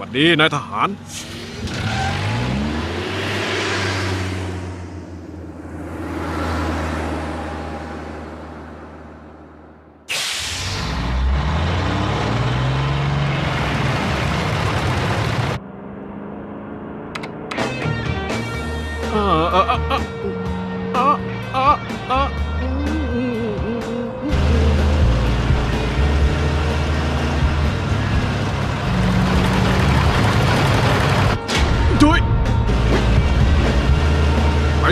วันดีนายทหาร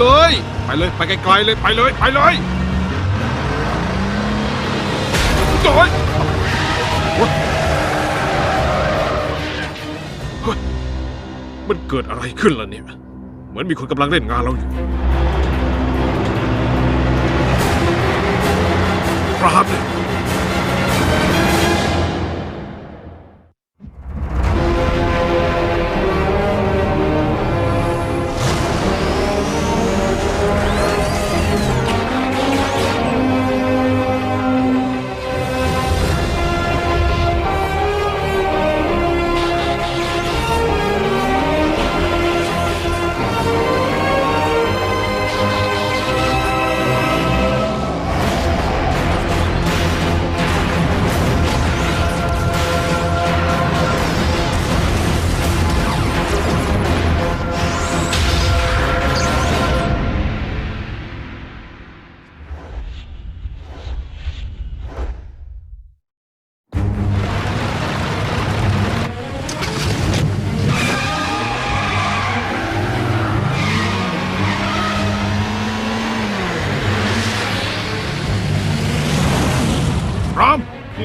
เลย ไปเลย ไปไกลๆเลย ไปเลย ไปเลยโอ้ยเฮ้ยมันเกิดอะไรขึ้นล่ะเนี่ย เหมือนมีคนกำลังเล่นงานเราอยู่ครับเลย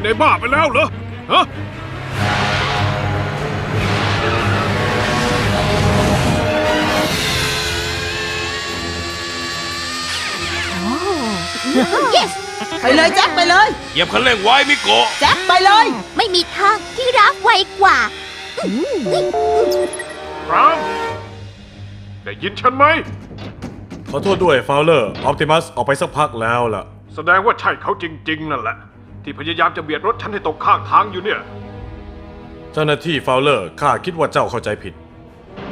นี่นายบ้าไปแล้วเหรอ ฮะ yes ไปเลยแจ็คไปเลย เหยียบคันเร่งไว้มิโกะแจ็คไปเลย ไม่มีทางที่ราฟไวกว่ารามได้ยินฉันไหม ขอโทษด้วยฟาวเลอร์ ออปติมัสออกไปสักพักแล้วล่ะ แสดงว่าใช่เขาจริง ๆ นั่นแหละ ที่พยายามจะเบียดรถฉันให้ตกข้างทางอยู่เนี่ย เจ้าหน้าที่ฟาวเลอร์ข้าคิดว่าเจ้าเข้าใจผิด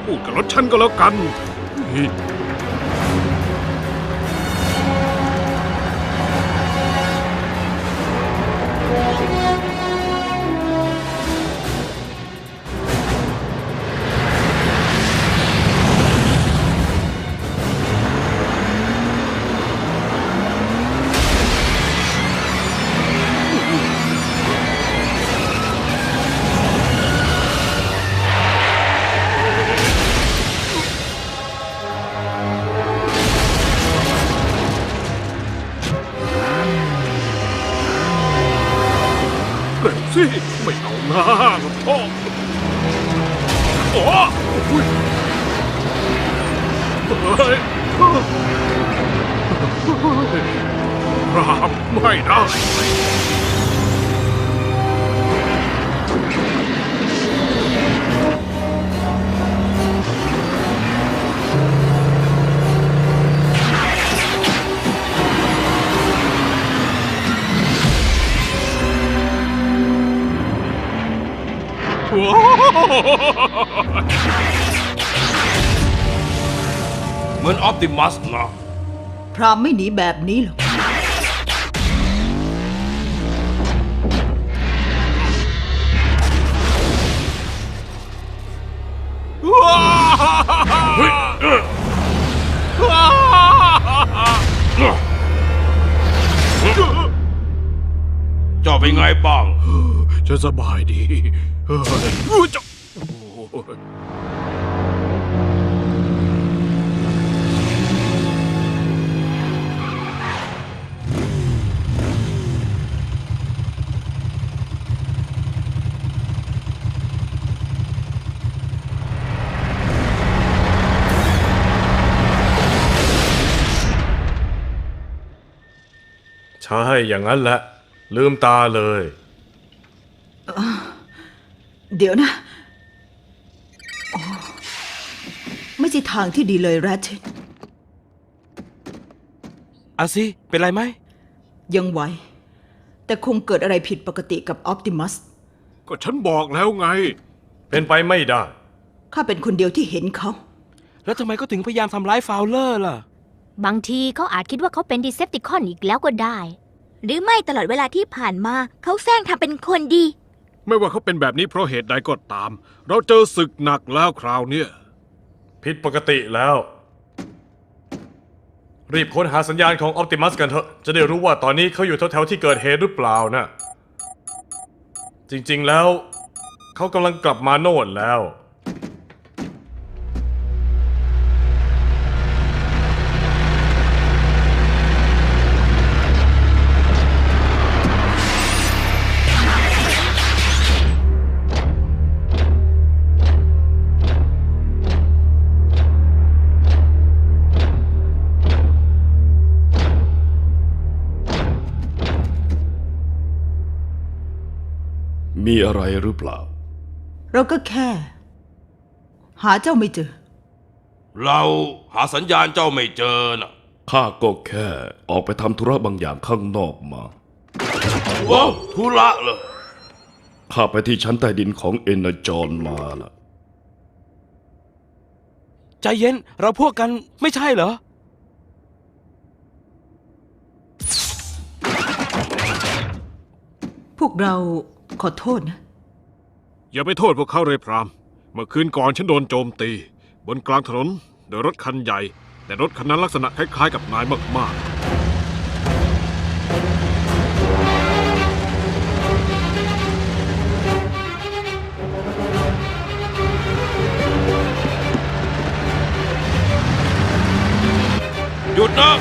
พูดกับรถฉันก็แล้วกัน ไม่เอาหน้าหรอกพ่อโอ้อุ๊ยเฮ้ยรามไม่ได้ เหมือนออปติมัสนะพรามไม่หนีแบบนี้หรอก เฮ้ยเอ้อเจ้าเป็นไงบ้าง ฉันสบายดี เฮ้ยอุ๊ยจะใช่อย่างนั้นแหละ ลืมตาเลย เดี๋ยวนะโอ้ไม่ใช่ทางที่ดีเลยแรชเชตอาซิ เป็นไรไหม ยังไหว แต่คงเกิดอะไรผิดปกติกับออปติมัส ก็ฉันบอกแล้วไงพเป็นไปไม่ได้ ข้าเป็นคนเดียวที่เห็นเขา แล้วทำไมก็ถึงพยายามทำร้ายฟาวเลอร์ล่ะ บางทีเขาอาจคิดว่าเขาเป็นดีเซปติคอนอีกแล้วก็ได้ หรือไม่ตลอดเวลาที่ผ่านมาเขาแซงทำเป็นคนดี ไม่ว่าเขาเป็นแบบนี้เพราะเหตุใดก็ตาม เราเจอศึกหนักแล้วคราวเนี้ยผิดปกติแล้ว รีบค้นหาสัญญาณของออปติมัสกันเถอะ จะได้รู้ว่าตอนนี้เขาอยู่แถวๆที่เกิดเหตุหรือเปล่านะ จริงๆแล้ว เขากำลังกลับมาโน่นแล้ว มีอะไรหรือเปล่า เราก็แค่ หาเจ้าไม่เจอ เราหาสัญญาณเจ้าไม่เจอน่ะข้าก็แค่ออกไปทำธุระบางอย่างข้างนอกมา ว้าวธุระเหรอ ข้าไปที่ชั้นใต้ดินของเอเนจอนมานะใจเย็นเราพวกกันไม่ใช่เหรอ พวกเรา ขอโทษนะ อย่าไปโทษพวกเขาเลยพราม เมื่อคืนก่อนฉันโดนโจมตี บนกลางถนนโดยรถคันใหญ่ แต่รถคันนั้นลักษณะคล้ายๆกับนายมากหยุดนะ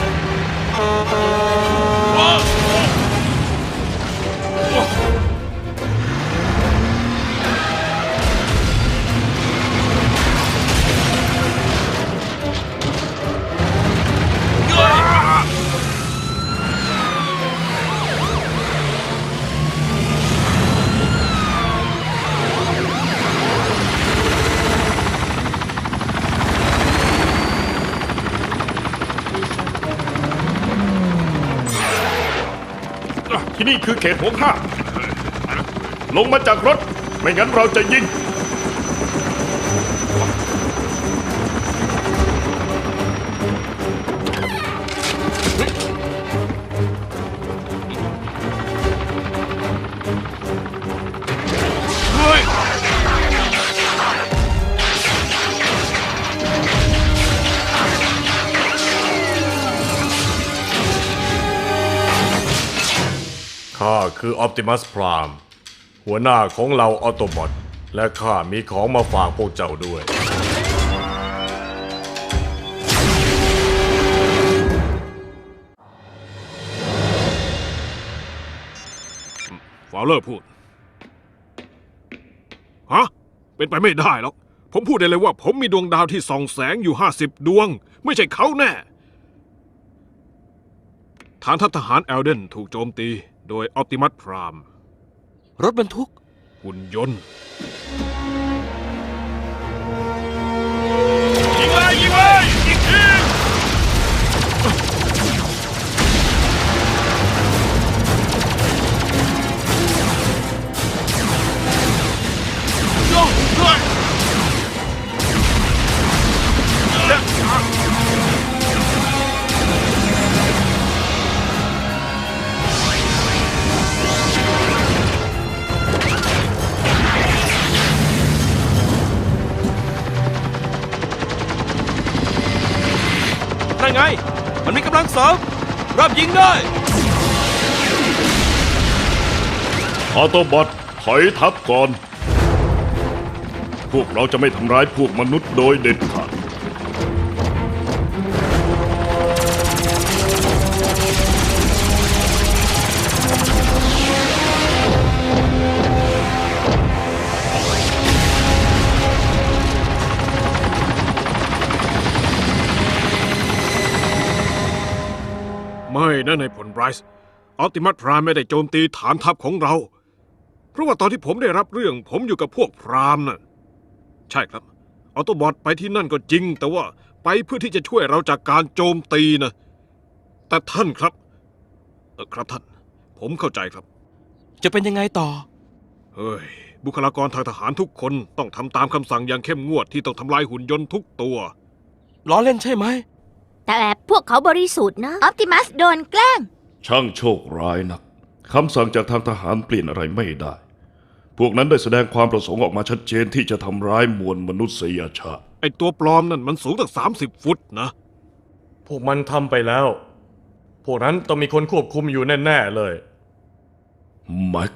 เขตของข้าลงมาจากรถ ไม่งั้นเราจะยิง คือออ t ติมัสพรามหัวหน้าของเราออโตบอทและข้ามีของมาฝากพวกเจ้าด้วย ฟาวเลอร์พูด ฮะ เป็นไปไม่ได้หรอก ผมพูดได้เลยว่าผมมีดวงดาวที่ส่องแสงอยู่ห้าสิบดวง ไม่ใช่เขาแน่ ฐานทัพทหารแอลเดนถูกโจมตี โดยออ t ติมัสพราม รถบรรทุก หุ่นยนต์ ยิงเลยยิงเลยยิงทีนั่ รับยิงได้อาโตบอทถอยทับก่อน พวกเราจะไม่ทำร้ายพวกมนุษย์โดยเด็ดขาด ไม่นะในผลไบรส์ออ t ติมัสพรามไม่ได้โจมตีฐานทัพของเรา เพราะว่าตอนที่ผมได้รับเรื่องผมอยู่กับพวกพรามน่ะใช่ครับออโตบอทไปที่นั่นก็จริง แต่ว่าไปเพื่อที่จะช่วยเราจากการโจมตีนะ แต่ท่านครับเออครับท่าน ผมเข้าใจครับ จะเป็นยังไงต่อ เฮ้ย บุคลากรทางทหารทุกคนต้องทำตามคำสั่งอย่างเข้มงวดที่ต้องทำลายหุ่นยนต์ทุกตัว ล้อเล่นใช่ไหม แต่พวกเขาบริสุทธิ์นะออปติมัสโดนแกล้ง ช่างโชคร้ายนักคำสั่งจากทางทหารเปลี่ยนอะไรไม่ได้ พวกนั้นได้แสดงความประสงค์ออกมาชัดเจนที่จะทำร้ายมวลมนุษยชาติ ไอตัวปลอมนั่นมันสูงตั้งสามสิบฟุตนะ พวกมันทำไปแล้ว พวกนั้นต้องมีคนควบคุมอยู่แน่ ๆ เลย แม็ก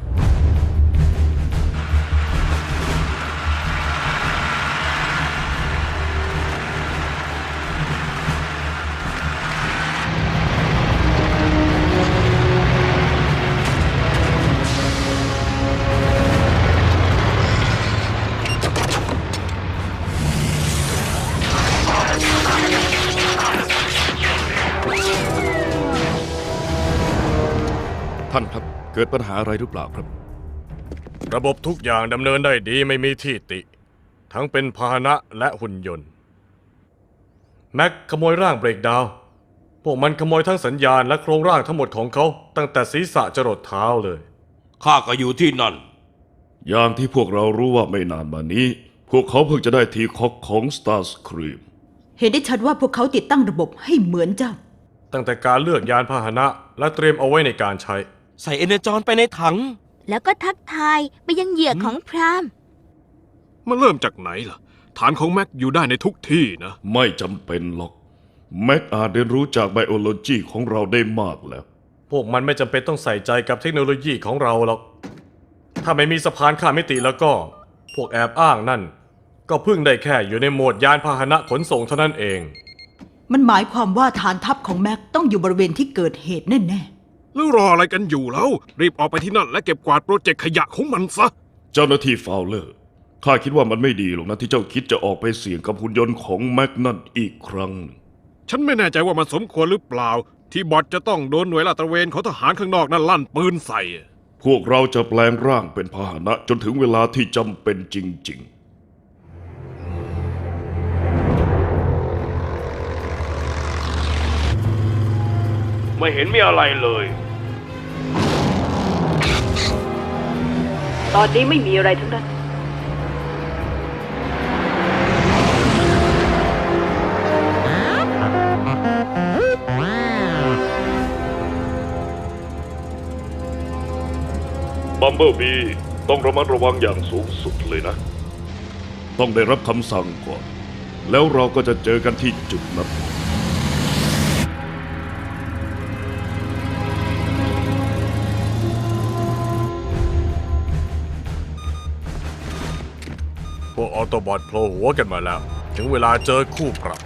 ท่านครับ เกิดปัญหาอะไรหรือเปล่าครับ ระบบทุกอย่างดำเนินได้ดีไม่มีที่ติ ทั้งเป็นพาหนะและหุ่นยนต์ แม็กขโมยร่างเบรกดาวน์พวกมันขโมยทั้งสัญญาณและโครงร่างทั้งหมดของเขา ตั้งแต่ศีรษะจรดเท้าเลย ข้าก็อยู่ที่นั่น อย่างที่พวกเรารู้ว่าไม่นานมานี้ พวกเขาเพิ่งจะได้ทีคอกของ Starscream เห็นได้ชัดว่าพวกเขาติดตั้งระบบให้เหมือนเจ้า ตั้งแต่การเลือกยานพาหนะและเตรียมเอาไว้ในการใช้ ใส่เอเนจอนไปในถัง แล้วก็ทักทายไปยังเหยื่อของพรามมันเริ่มจากไหนล่ะ ฐานของแม็กอยู่ได้ในทุกที่นะ ไม่จำเป็นหรอก แม็กอาจเรียนรู้จากไบโอโลจีของเราได้มากแล้ว พวกมันไม่จำเป็นต้องใส่ใจกับเทคโนโลยีของเราหรอก ถ้าไม่มีสะพานข้ามมิติแล้วก็ พวกแอบอ้างนั่น ก็เพิ่งได้แค่อยู่ในโหมดยานพาหนะขนส่งเท่านั้นเอง มันหมายความว่าฐานทัพของแม็กต้องอยู่บริเวณที่เกิดเหตุแน่ แล้วรออะไรกันอยู่แล้ว รีบออกไปที่นั่นและเก็บกวาดโปรเจกต์ขยะของมันซะ เจ้าหน้าที่ฟาวเลอร์ ข้าคิดว่ามันไม่ดีหรอกนะที่เจ้าคิดจะออกไปเสี่ยงกับหุ่นยนต์ของแม็กนั่นอีกครั้งหนึ่งฉันไม่แน่ใจว่ามันสมควรหรือเปล่า ที่บอทจะต้องโดนหน่วยลาดตระเวนของทหารข้างนอกนั่นลั่นปืนใส่ พวกเราจะแปลงร่างเป็นพาหนะจนถึงเวลาที่จำเป็นจริง ไม่เห็นมีอะไรเลยๆตอนนี้ไม่มีอะไรทั้งนั้นๆบัมเบิลบีต้องระมัดระวังอย่างสูงสุดเลยนะ ต้องได้รับคำสั่งก่อน แล้วเราก็จะเจอกันที่จุดนั้น อโตบอทโผล่หัวกันมาแล้ว ถึงเวลาเจอคู่ปรับ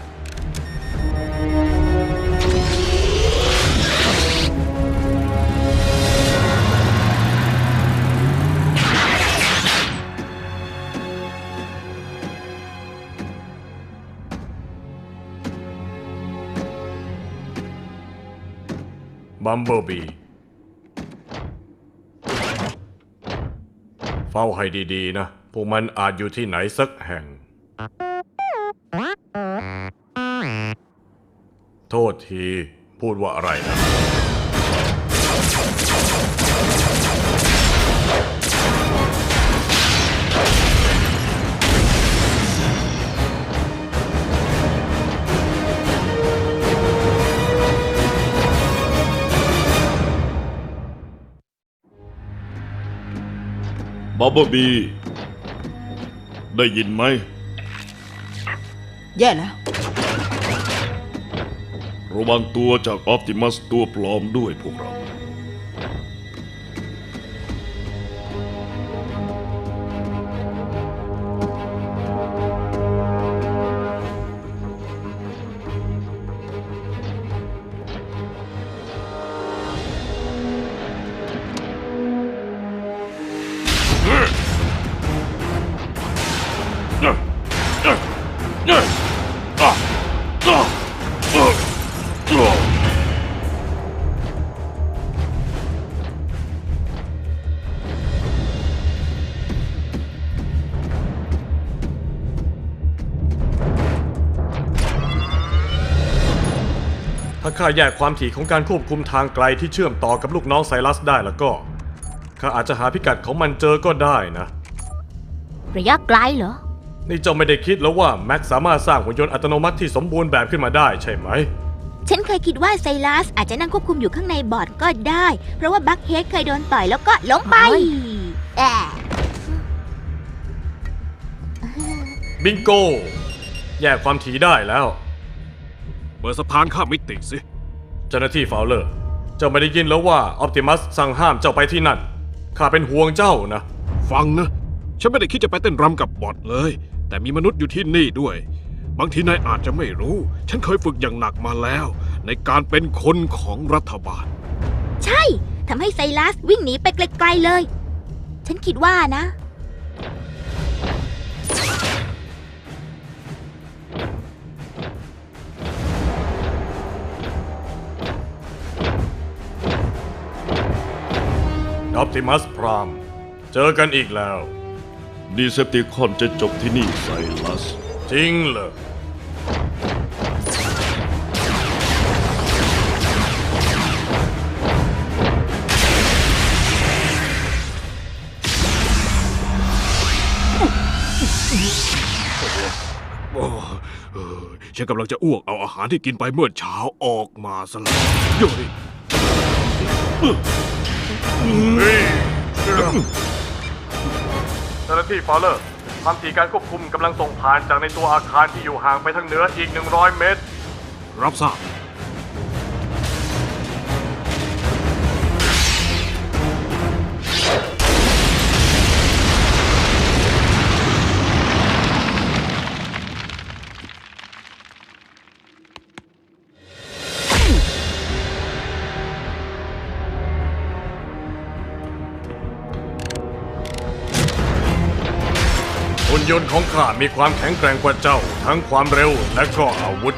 บัมเบิลบีเฝ้าให้ดี ๆ นะ พวกมันอาจอยู่ที่ไหนสักแห่ง โทษทีพูดว่าอะไรนะบัมเบิลบี ได้ยินไหม แย่แล้ว ระวังตัวจากออ t ติมัสตัวปลอมด้วยพวกเราาข้าแยกความถี่ของการควบคุมทางไกลที่เชื่อมต่อกับลูกน้องไซรัสได้แล้วก็ ข้าอาจจะหาพิกัดของมันเจอก็ได้นะ ระยะไกลเหรอ นี่เจ้าไม่ได้คิดแล้วว่าแม็กสามารถสร้างหุ่นยนต์อัตโนมัติที่สมบูรณ์แบบขึ้นมาได้ใช่ไหม ฉันเคยคิดว่าไซรัสอาจจะนั่งควบคุมอยู่ข้างในบอร์ดก็ได้ เพราะว่าบัคเฮดเคยโดนต่อยแล้วก็ล้มไปแอะบิงโก แยกความถี่ได้แล้ว เปิดสะพานข้ามมิติสิ เจ้าหน้าที่ฟาวเลอร์ เจ้าไม่ได้ยินแล้วว่าออ t ติมัสสั่งห้ามเจ้าไปที่นั่น ข้าเป็นห่วงเจ้านะ ฟังนะ ฉันไม่ได้คิดจะไปเต้นรำกับบอทเลย แต่มีมนุษย์อยู่ที่นี่ด้วย บางทีนายอาจจะไม่รู้ ฉันเคยฝึกอย่างหนักมาแล้ว ในการเป็นคนของรัฐบาล ใช่ ทำให้ไซรัสวิ่งหนีไปไกลๆเลย ฉันคิดว่านะ ออ t ติมัสพราม เจอกันอีกแล้ว ดีเซปติคอนจะจบที่นี่ไซลัส จริงเหรอ โอ้เออฉันกำลังจะอ้วกเอาอาหารที่กินไปเมื่อเช้าออกมาซะแล้วโยดิ เจ้าหน้าที่ฟาวเลอร์ความถี่การควบคุมกำลังส่งผ่านจากในตัวอาคารที่อยู่ห่างไปทางเหนืออีก 100 เมตร รับทราบ ยนต์ของข้ามีความแข็งแกร่งกว่าเจ้า ทั้งความเร็วและก็อาวุธ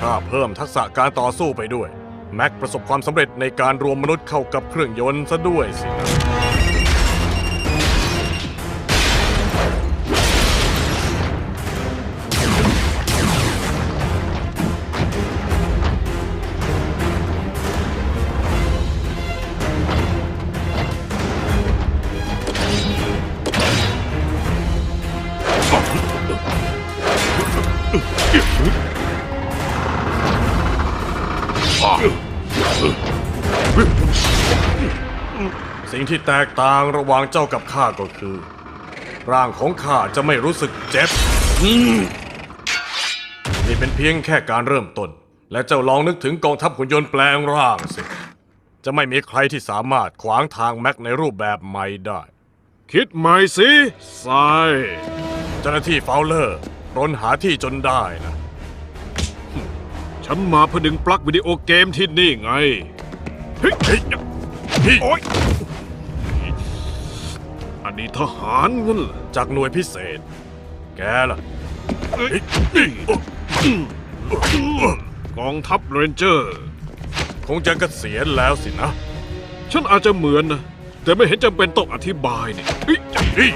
ข้าเพิ่มทักษะการต่อสู้ไปด้วย แม็กประสบความสำเร็จในการรวมมนุษย์เข้ากับเครื่องยนต์ซะด้วยสินะ กต่างระหว่างเจ้ากับข้าก็คือ ร่างของข้าจะไม่รู้สึกเจ็บนี่เป็นเพียงแค่การเริ่มต้น และเจ้าลองนึกถึงกองทัพหุ่นยนต์แปลงร่างสิ จะไม่มีใครที่สามารถขวางทางแม็กในรูปแบบใหม่ได้ คิดใหม่สิทรายเจ้าหน้าที่ฟาวเลอร์รนหาที่จนได้นะ ฉันมาเพื่อดึงปลั๊กวิดีโอเกมที่นี่ไง เฮ้ยเฮ้ยเฮ้ยโอ๊ย อันนี้ทหารงั้นเหรอจากหน่วยพิเศษ แกล่ะเอ้ยเอ้ยกองทัพเรนเจอร์ คงจะเกษียณแล้วสินะ ฉันอาจจะเหมือนนะ แต่ไม่เห็นจำเป็นต้องอธิบายนี่เฮ้ยเฮ้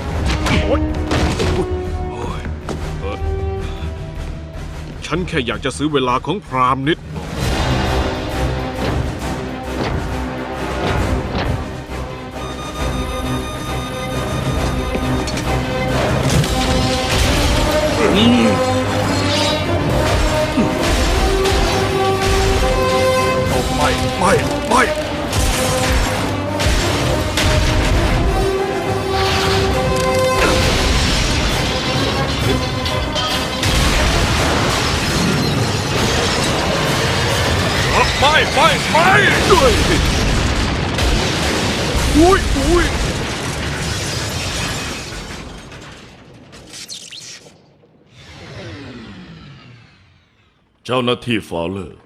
โอ๊ยโอ๊ยเอ่อฉันแค่อยากจะซื้อเวลาของพรามนิด ไม่ไม่ไม่ด้วยอุ้ยอุ้ยเจ้าหน้าที่ฟาวเลอร์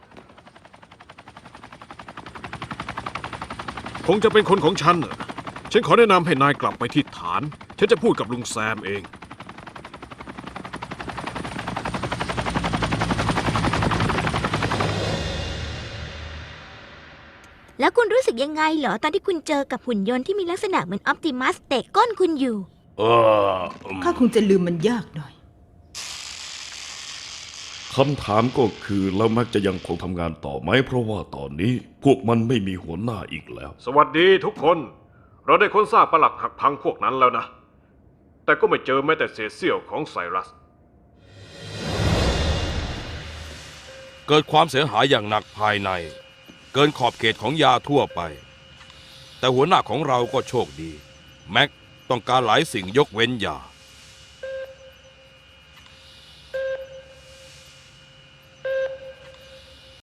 คงจะเป็นคนของฉันน่ะฉันขอแนะนำให้นายกลับไปที่ฐาน ฉันจะพูดกับลุงแซมเอง แล้วคุณรู้สึกยังไงเหรอตอนที่คุณเจอกับหุ่นยนต์ที่มีลักษณะเหมือนออ t ติมัสเตะก้นคุณอยู่ เออข้าคงจะลืมมันยากหน่อย คำถามก็คือแล้วแม็กจะยังคงทำงานต่อไหม เพราะว่าตอนนี้พวกมันไม่มีหัวหน้าอีกแล้ว สวัสดีทุกคน เราได้ค้นซากปลักหักพังพวกนั้นแล้วนะ แต่ก็ไม่เจอแม้แต่เศษเสี้ยวของไซรัส เกิดความเสียหายอย่างหนักภายใน เกินขอบเขตของยาทั่วไป แต่หัวหน้าของเราก็โชคดี แม็กต้องการหลายสิ่งยกเว้นยา